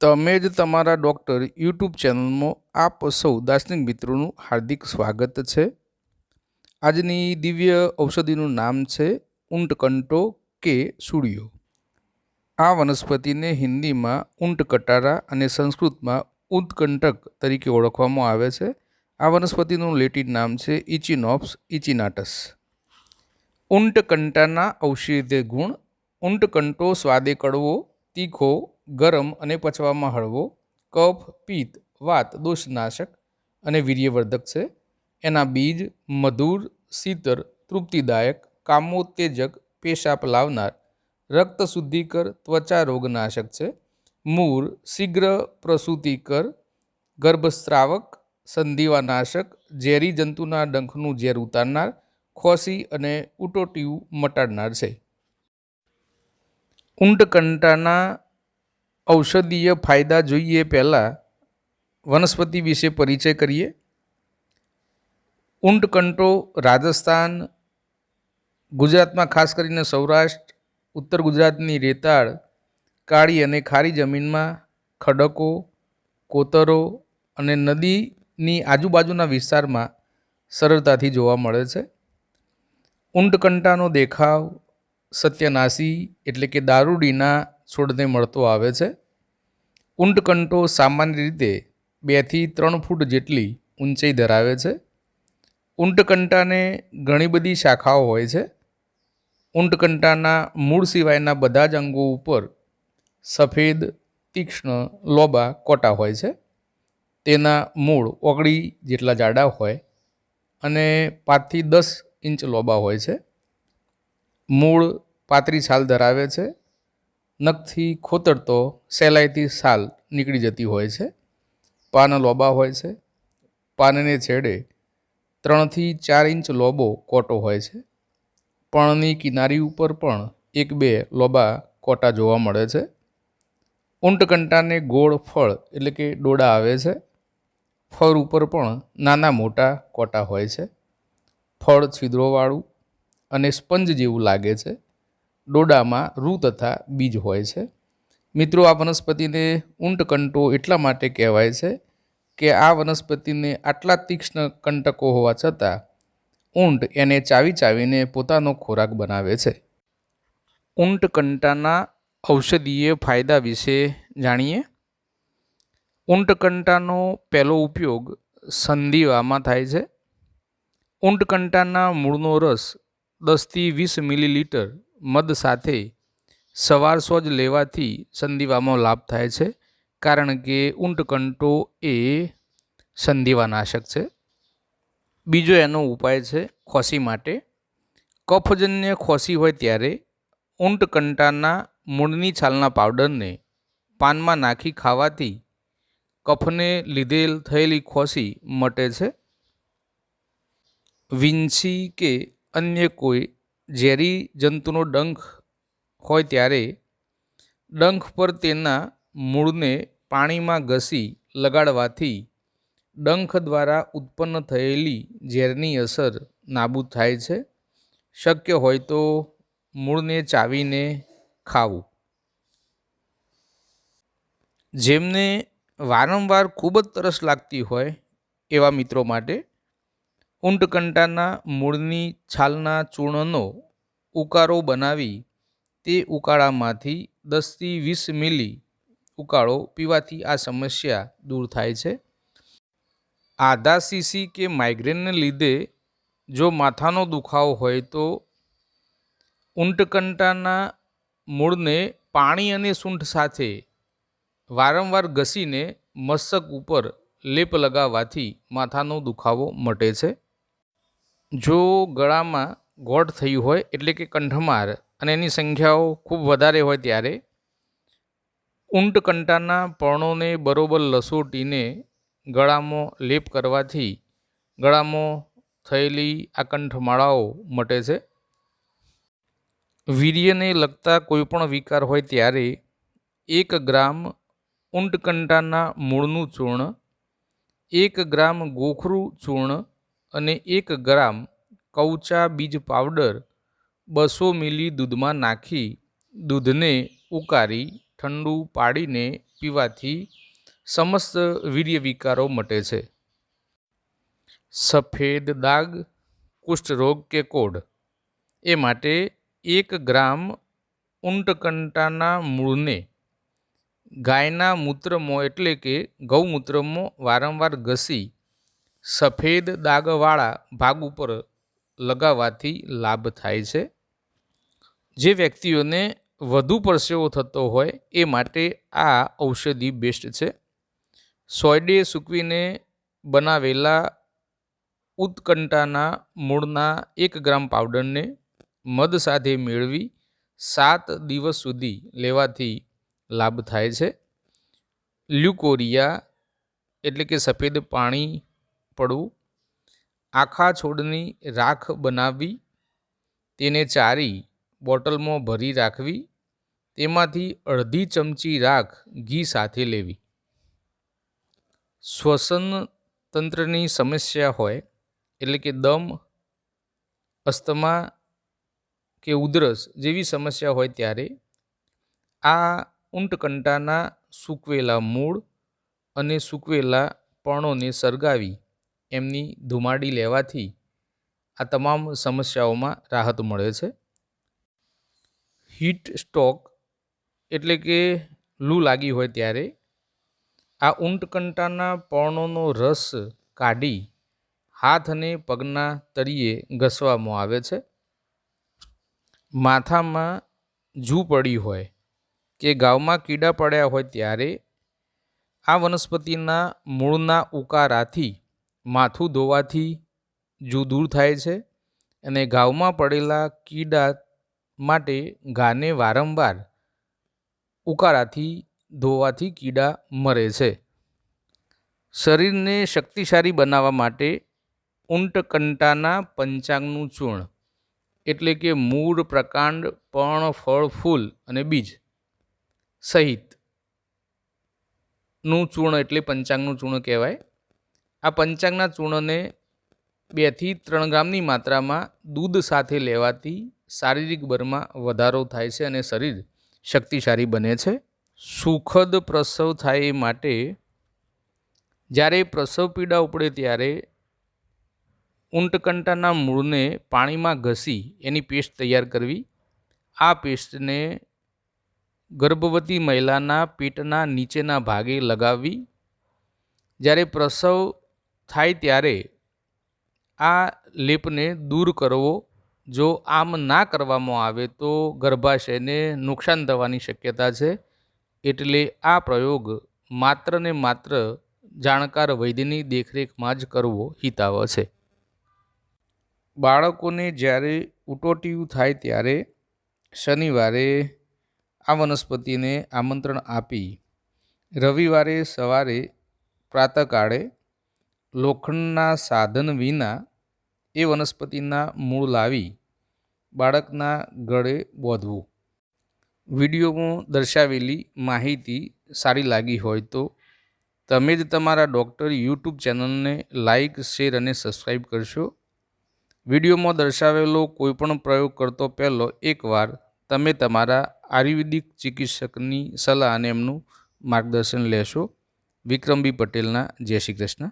તમે જ તમારા ડૉક્ટર યુટ્યુબ ચેનલમાં આપ સૌ દાર્શનિક મિત્રોનું હાર્દિક સ્વાગત છે. આજની દિવ્ય ઔષધિનું નામ છે ઊંટકંટો કે સૂળિયો. આ વનસ્પતિને હિન્દીમાં ઊંટ કટારા અને સંસ્કૃતમાં ઉત્કંટક તરીકે ઓળખવામાં આવે છે. આ વનસ્પતિનું લેટિન નામ છે ઇચિનોપ્સ ઇચિનાટસ. ઊંટકંટાના ઔષધીય ગુણ, ઊંટકંટો સ્વાદે કડવો, તીખો ગરમ અને પચવામાં હળવો કફ, પિત્ત, વાત, દોષનાશક અને વીર્યવર્ધક છે. એના બીજ મધુર શીતર તૃપ્તિદાયક, કામોત્તેજક, પેશાબ લાવનાર, રક્ત શુદ્ધિકર, ત્વચા રોગનાશક છે. મૂળ શીઘ્ર પ્રસૂતિકર ગર્ભસ્રાવક સંધિવાનાશક, ઝેરી જંતુના ડંખનું ઝેર ઉતારનાર, ખોસી અને ઉટોટીવ મટાડનાર છે. ઊંટકંટાના ઔષધીય ફાયદા જોઈએ પહેલાં વનસ્પતિ વિશે પરિચય કરીએ. ઊંટકંટો રાજસ્થાન, ગુજરાતમાં ખાસ કરીને સૌરાષ્ટ્ર, ઉત્તર ગુજરાતની રેતાળ, કાળી અને ખારી જમીનમાં ખડકો, કોતરો અને નદીની આજુબાજુના વિસ્તારમાં સરળતાથી જોવા મળે છે. ઊંટકંટાનો દેખાવ, સત્યનાશી એટલે કે દારૂડીના છોડને મળતો આવે છે. ઊંટકંટો સામાન્ય રીતે બેથી ત્રણ ફૂટ જેટલી ઊંચાઈ ધરાવે છે. ઊંટકંટાને ઘણી બધી શાખાઓ હોય છે. ઊંટકંટાના મૂળ સિવાયના બધા જ અંગો ઉપર સફેદ, તીક્ષ્ણ, લોબા કોટા હોય છે. તેના મૂળ ઓગળી જેટલા જાડા હોય અને પાંચથી દસ ઇંચ લોબા હોય છે. મૂળ પાતળી છાલ ધરાવે છે. નખથી ખોતરતો સહેલાઈથી સાલ નીકળી જતી હોય છે. પાન લોબા હોય છે. પાનને છેડે ત્રણથી ચાર ઇંચ લોબો કોટો હોય છે. પણની કિનારી ઉપર પણ એક બે લોબા કોટા જોવા મળે છે. ઊંટકંટાને ગોળ ફળ એટલે કે ડોડા આવે છે. ફળ ઉપર પણ નાના મોટા કોટા હોય છે. ફળ છિદ્રોવાળું અને સ્પંજ જેવું લાગે છે. ડોડામાં રૂ તથા બીજ હોય છે. મિત્રો, આ વનસ્પતિને ઊંટકંટો એટલા માટે કહેવાય છે કે આ વનસ્પતિને આટલા તીક્ષ્ણ કંટકો હોવા છતાં ઊંટ એને ચાવી ચાવીને પોતાનો ખોરાક બનાવે છે. ઊંટકંટાના ઔષધીય ફાયદા વિશે જાણીએ? ઊંટકંટાનો પહેલો ઉપયોગ સંધિવામાં થાય છે. ઊંટકંટાના મૂળનો રસ દસથી વીસ મિલીલીટર મધ સાથે સવાર સોજ લેવાથી સંધિવામાં લાભ થાય છે, કારણ કે ઊંટકંટો એ સંધિવાનાશક છે. બીજો એનો ઉપાય છે ખોસી માટે. કફજન્ય ખોસી હોય ત્યારે ઊંટકંટાના મૂળની છાલના પાવડરને પાનમાં નાખી ખાવાથી કફને લીધેલ થયેલી ખોસી મટે છે. વિંછી કે અન્ય કોઈ ઝેરી જંતુનો ડંખ હોય ત્યારે ડંખ પર તેના મૂળને પાણીમાં ઘસી લગાડવાથી ડંખ દ્વારા ઉત્પન્ન થયેલી ઝેરની અસર નાબૂદ થાય છે. શક્ય હોય તો મૂળને ચાવીને ખાવું. જેમને વારંવાર ખૂબ જ તરસ લાગતી હોય એવા મિત્રો માટે ઊંટકંટાના મૂળની છાલના ચૂર્ણનો ઉકાળો બનાવી તે ઉકાળામાંથી દસથી વીસ મિલી ઉકાળો પીવાથી આ સમસ્યા દૂર થાય છે. આધા સીસી કે માઇગ્રેનને લીધે જો માથાનો દુખાવો હોય તો ઊંટકંટાના મૂળને પાણી અને સૂંઠ સાથે વારંવાર ઘસીને મસ્તક ઉપર લેપ લગાવવાથી માથાનો દુખાવો મટે છે. જો ગળામાં ગોઠ થયું હોય, એટલે કે કંઠમાર, અને એની સંખ્યાઓ ખૂબ વધારે હોય ત્યારે ઊંટકંટાના પર્ણોને બરોબર લસોટીને ગળામાં લેપ કરવાથી ગળામાં થયેલી આ કંઠમાળાઓ મટે છે. વીર્યને લગતા કોઈપણ વિકાર હોય ત્યારે એક ગ્રામ ઊંટકંટાના મૂળનું ચૂર્ણ, એક ગ્રામ ગોખરું ચૂર્ણ અને એક ગ્રામ કવચા બીજ પાવડર બસો મિલી દૂધમાં નાખી દૂધને ઉકારી ઠંડુ પાડીને પીવાથી સમસ્ત વીર્ય વિકારો મટે છે. સફેદ દાગ, કુષ્ઠરોગ કે કોઢ એ માટે એક ગ્રામ ઊંટકંટાના મૂળને ગાયના મૂત્રમાં એટલે કે ગૌમૂત્રમાં વારંવાર ઘસી સફેદ દાગવાળા ભાગ ઉપર લગાવવાથી લાભ થાય છે. જે વ્યક્તિઓને વધુ પરસેવો થતો હોય એ માટે આ ઔષધિ બેસ્ટ છે. સોયડે સૂકવીને બનાવેલા ઉત્કંઠાના મૂળના એક ગ્રામ પાવડરને મધ સાથે મેળવી સાત દિવસ સુધી લેવાથી લાભ થાય છે. લ્યુકોરિયા એટલે કે સફેદ પાણી પડવું, આખા છોડની રાખ બનાવવી તેને ચારી, બોટલમાં ભરી રાખવી, તેમાંથી અડધી ચમચી રાખ ઘી સાથે લેવી. શ્વસન તંત્રની સમસ્યા હોય, એટલે કે દમ, અસ્થમા કે ઉધરસ જેવી સમસ્યા હોય ત્યારે, આ ઊંટકંટાના સૂકવેલા મૂળ અને સૂકવેલા પર્ણોને સળગાવી એમની ધુમાડી લેવાથી આ તમામ સમસ્યાઓમાં રાહત મળે છે. હીટ સ્ટોક એટલે કે લૂ લાગી હોય ત્યારે આ ઊંટકંટાના પર્ણોનો રસ કાઢી હાથ અને પગના તળિયે ઘસવામાં આવે છે. માથામાં જૂ પડી હોય કે ગાવમાં કીડા પડ્યા હોય ત્યારે આ વનસ્પતિના મૂળના ઉકારાથી માથું ધોવાથી જૂ દૂર થાય છે અને ઘાવમાં પડેલા કીડા માટે ઘાને વારંવાર ઉકાળાથી ધોવાથી કીડા મરે છે. શરીરને શક્તિશાળી બનાવવા માટે ઊંટકંટાના પંચાંગનું ચૂર્ણ, એટલે કે મૂળ, પ્રકાંડ પણ ફળ, ફૂલ અને બીજ સહિતનું ચૂર્ણ એટલે પંચાંગનું ચૂર્ણ કહેવાય. આ પંચાંગના ચૂર્ણને બેથી ત્રણ ગ્રામની માત્રામાં દૂધ સાથે લેવાથી શારીરિક બળમાં વધારો થાય છે અને શરીર શક્તિશાળી બને છે. સુખદ પ્રસવ થાય એ માટે જ્યારે પ્રસવ પીડા ઉપડે ત્યારે ઊંટકંટાના મૂળને પાણીમાં ઘસી એની પેસ્ટ તૈયાર કરવી. આ પેસ્ટને ગર્ભવતી મહિલાના પેટના નીચેના ભાગે લગાવવી. જ્યારે પ્રસવ થાય ત્યારે આ લેપને દૂર કરવો, જો આમ ના કરવામાં આવે તો ગર્ભાશયને નુકસાન થવાની શક્યતા છે. એટલે આ પ્રયોગ માત્ર ને માત્ર જાણકાર વૈદ્યની દેખરેખમાં જ કરવો હિતાવ છે. બાળકોને જ્યારે ઉટોટીયું થાય ત્યારે શનિવારે આ વનસ્પતિને આમંત્રણ આપી રવિવારે સવારે પ્રાતઃકાળે લોખંડના સાધન વિના એ વનસ્પતિના મૂળ લાવી બાળકના ગળે બોધવું. વિડીયોમાં દર્શાવેલી માહિતી સારી લાગી હોય તો તમે જ તમારા ડૉક્ટર યુટ્યુબ ચેનલને લાઇક શેર અને સબસ્ક્રાઈબ કરશો. વિડીયોમાં દર્શાવેલો કોઈપણ પ્રયોગ કરતો પહેલો એકવાર તમે તમારા આયુર્વેદિક ચિકિત્સકની સલાહ અને એમનું માર્ગદર્શન લેશો. વિક્રમબી પટેલના જય શ્રી કૃષ્ણ.